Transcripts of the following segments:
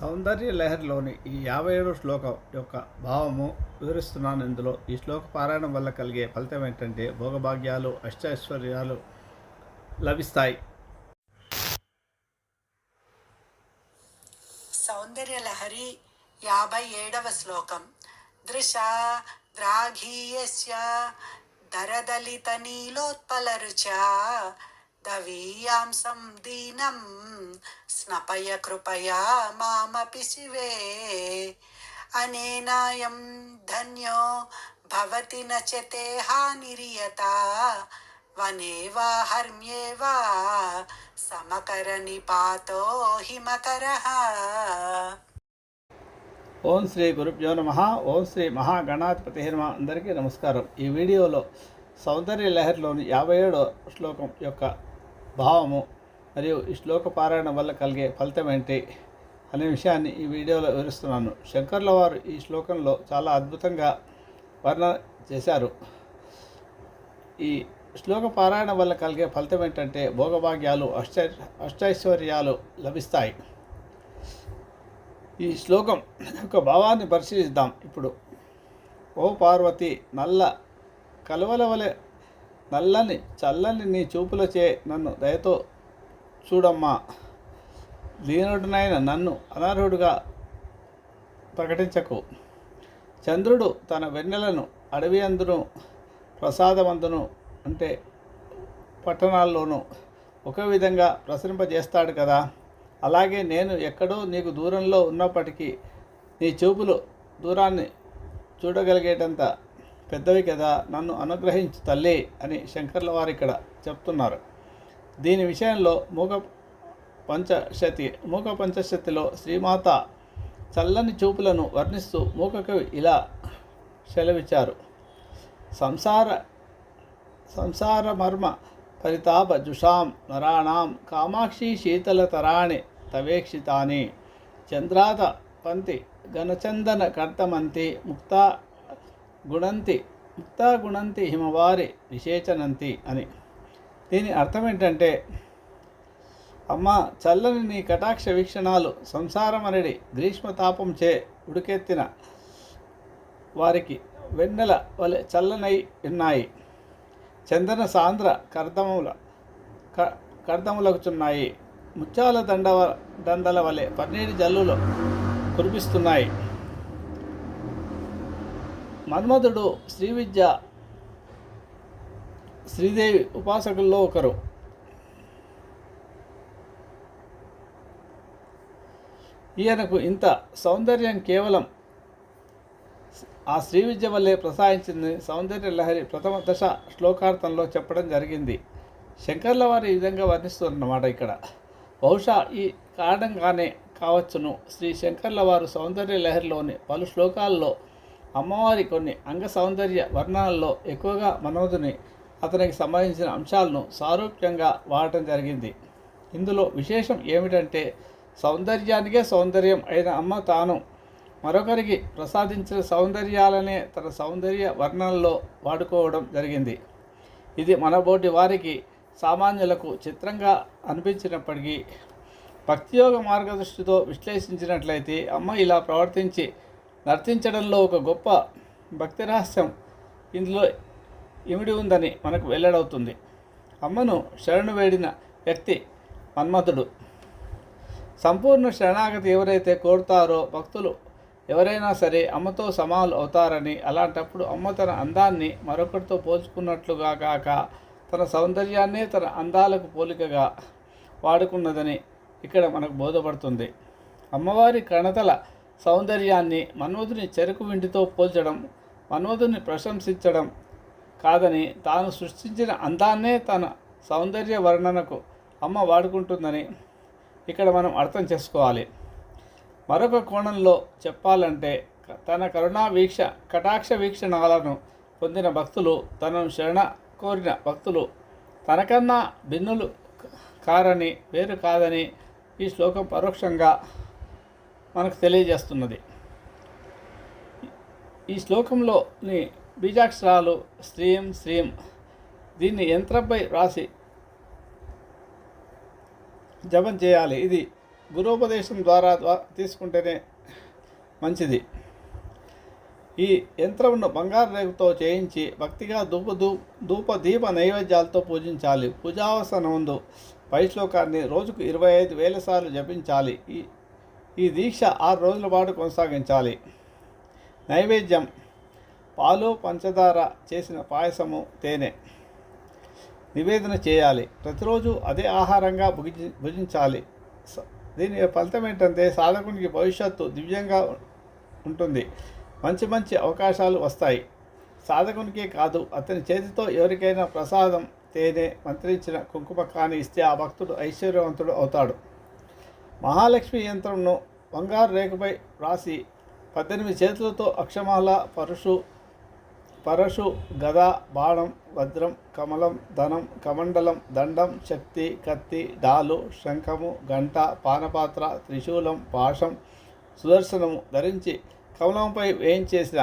సౌందర్య లహరిలోని ఈ యాభై ఏడు శ్లోకం యొక్క భావము వివరిస్తున్నాను. ఇందులో ఈ శ్లోక పారాయణం వల్ల కలిగే ఫలితం ఏంటంటే భోగభాగ్యాలు అష్టైశ్వర్యాలు లభిస్తాయి. సౌందర్య లహరి యాభై ఏడవ శ్లోకం. దృశ ద్రాఘీయస్య దరదలిత నీలోత్పలరుచ దవీయాంసం దీనం స్నపయ కృపయా మామపి శివే అనేనాయం ధన్యో భవతి నచతే హానిరియత వనే వా హర్మ్యే వా సమకర నిపాతో హిమకర ఓం శ్రీ గురుభ్యో నమ ఓం శ్రీ మహాగణాధిపతి నమ అందరికీ నమస్కారం ఈ వీడియోలో సౌందర్య లహరిలోని యాభై ఏడో శ్లోకం యొక్క భావము మరియు ఈ శ్లోక పారాయణ వల్ల కలిగే ఫలితం ఏంటి అనే విషయాన్ని ఈ వీడియోలో వివరిస్తున్నాను. శంకర్ల వారు ఈ శ్లోకంలో చాలా అద్భుతంగా వర్ణన చేశారు. ఈ శ్లోక పారాయణ వల్ల కలిగే ఫలితం ఏంటంటే భోగభాగ్యాలు అష్ట అష్టైశ్వర్యాలు లభిస్తాయి. ఈ శ్లోకం యొక్క భావాన్ని పరిశీలిద్దాం. ఇప్పుడు ఓ పార్వతి నల్ల కలువల వలె నల్లని చల్లని నీ చూపులచే నన్ను దయతో చూడమ్మా. దీనుడినైన నన్ను అనర్హుడుగా ప్రకటించకు. చంద్రుడు తన వెన్నెలను అడవి అందును ప్రసాదమందును అంటే పట్టణాల్లోనూ ఒక విధంగా ప్రసరింపజేస్తాడు కదా. అలాగే నేను ఎక్కడో నీకు దూరంలో ఉన్నప్పటికీ నీ చూపులు దూరాన్ని చూడగలిగేటంత పెద్దవి కదా నన్ను అనుగ్రహించు తల్లి అని శంకర్ల వారు ఇక్కడ చెప్తున్నారు. దీని విషయంలో మూగ పంచశతి మూక పంచశతిలో శ్రీమాత చల్లని చూపులను వర్ణిస్తూ మూకకవి ఇలా సెలవిచ్చారు. సంసార సంసార మర్మ పరితాప జుషాం నరాణాం కామాక్షి శీతలతరాణి తవేక్షితాని. చంద్రాత పంతి ఘనచందన కర్తమంతి ముక్తా గుణంతి ముక్తా గుణంతి హిమవారి విశేచనంతి అని. దీని అర్థం ఏంటంటే అమ్మ చల్లని నీ కటాక్ష వీక్షణాలు సంసారమనడి గ్రీష్మతాపం చే ఉడికెత్తిన వారికి వెన్నెల వలె చల్లనై ఉన్నాయి. చందన సాంద్ర కర్దముల క కర్దములకుచున్నాయి ముత్యాల దండవ దండల వలె పన్నీటి జల్లులు కురిపిస్తున్నాయి. మన్మధుడు శ్రీ విద్య శ్రీదేవి ఉపాసకుల్లో ఒకరు. ఈయనకు ఇంత సౌందర్యం కేవలం ఆ శ్రీ విద్య వల్లే ప్రసాదించింది సౌందర్య లహరి ప్రథమ దశ శ్లోకార్థంలో చెప్పడం జరిగింది. శంకర్ల వారు ఈ విధంగా వర్ణిస్తున్నమాట ఇక్కడ. బహుశా ఈ కారణంగానే కావచ్చును. శ్రీ శంకర్ల వారు సౌందర్య లహరిలోని పలు శ్లోకాల్లో అమ్మవారి కొన్ని అంగ సౌందర్య వర్ణనల్లో ఎక్కువగా మనోదుని అతనికి సంబంధించిన అంశాలను సారూప్యంగా వాడటం జరిగింది. ఇందులో విశేషం ఏమిటంటే సౌందర్యానికే సౌందర్యం అయిన అమ్మ తాను మరొకరికి ప్రసాదించిన సౌందర్యాలనే తన సౌందర్య వర్ణనలో వాడుకోవడం జరిగింది. ఇది మనబోటి వారికి సామాన్యులకు చిత్రంగా అనిపించినప్పటికీ భక్తియోగ మార్గదృష్టితో విశ్లేషించినట్లయితే అమ్మ ఇలా ప్రవర్తించి నర్తించడంలో ఒక గొప్ప భక్తి రహస్యం ఇందులో ఇమిడి ఉందని మనకు వెల్లడవుతుంది. అమ్మను శరణు వేడిన వ్యక్తి మన్మథుడు సంపూర్ణ శరణాగతి ఎవరైతే కోరుతారో భక్తులు ఎవరైనా సరే అమ్మతో సమాలు అవుతారని అలాంటప్పుడు అమ్మ తన అందాన్ని మరొకరితో పోల్చుకున్నట్లుగా కాక తన సౌందర్యాన్నే తన అందాలకు పోలికగా వాడుకున్నదని ఇక్కడ మనకు బోధపడుతుంది. అమ్మవారి కణతల సౌందర్యాన్ని మన్మధుని చెరుకు వింటితో పోల్చడం మన్మధుని ప్రశంసించడం కాదని తాను సృష్టించిన అందాన్నే తన సౌందర్య వర్ణనకు అమ్మ వాడుకుంటుందని ఇక్కడ మనం అర్థం చేసుకోవాలి. మరొక కోణంలో చెప్పాలంటే క- తన కరుణా వీక్ష కటాక్ష వీక్షణాలను పొందిన భక్తులు తనను శరణ కోరిన భక్తులు తనకన్నా భిన్నులు కారని వేరు కాదని ఈ శ్లోకం పరోక్షంగా మనకు తెలియజేస్తున్నది. ఈ శ్లోకంలోని బీజాక్షరాలు శ్రీం శ్రీం దీన్ని యంత్రంపై రాసి జపం చేయాలి. ఇది గురోపదేశం ద్వారా తీసుకుంటేనే మంచిది. ఈ యంత్రమును బంగారు రేగుతో చేయించి భక్తిగా ధూప దూ ధూప దీప నైవేద్యాలతో పూజించాలి. పూజావసరం ముందు పై శ్లోకాన్ని రోజుకు ఇరవై ఐదు వేల సార్లు జపించాలి. ఈ ఈ దీక్ష ఆరు రోజుల పాటు కొనసాగించాలి. నైవేద్యం. పాలు పంచదార చేసిన పాయసము తేనె. నివేదన చేయాలి. ప్రతిరోజు అదే ఆహారంగా భుజి భుజించాలి. దీని ఫలితం ఏంటంటే సాధకునికి భవిష్యత్తు దివ్యంగా ఉంటుంది. మంచి మంచి అవకాశాలు వస్తాయి. సాధకునికే కాదు అతని చేతితో ఎవరికైనా ప్రసాదం తేనె మంత్రించిన కుంకుమ కాని ఇస్తే ఆ భక్తుడు ఐశ్వర్యవంతుడు అవుతాడు. మహాలక్ష్మి యంత్రంను బంగారు రేఖపై రాసి పద్దెనిమిది చేతులతో అక్షమాల పరుషు పరశు గద బాణం వజ్రం కమలం ధనం కమండలం దండం శక్తి కత్తి డాలు శంఖము గంట పానపాత్ర త్రిశూలం పాశం సుదర్శనము ధరించి కమలంపై వేయించేసిన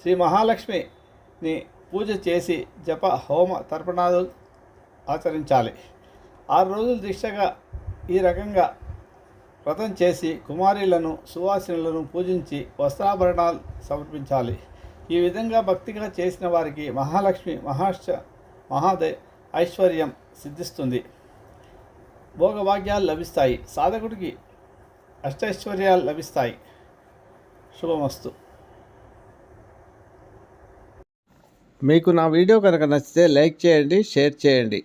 శ్రీ మహాలక్ష్మిని పూజ చేసి జప హోమ తర్పణాలు ఆచరించాలి. ఆరు రోజులు దీక్షగా ఈ రకంగా వ్రతం చేసి కుమారీలను సువాసినులను పూజించి వస్త్రాభరణాలు సమర్పించాలి. ఈ విధంగా భక్తిగా చేసిన వారికి మహాలక్ష్మి మహాశ మహాదే ఐశ్వర్యం సిద్ధిస్తుంది. భోగభాగ్యాలు లభిస్తాయి. సాధకుడికి అష్టైశ్వర్యాలు లభిస్తాయి. శుభమస్తు. మీకు నా వీడియో కనుక నచ్చితే లైక్ చేయండి షేర్ చేయండి.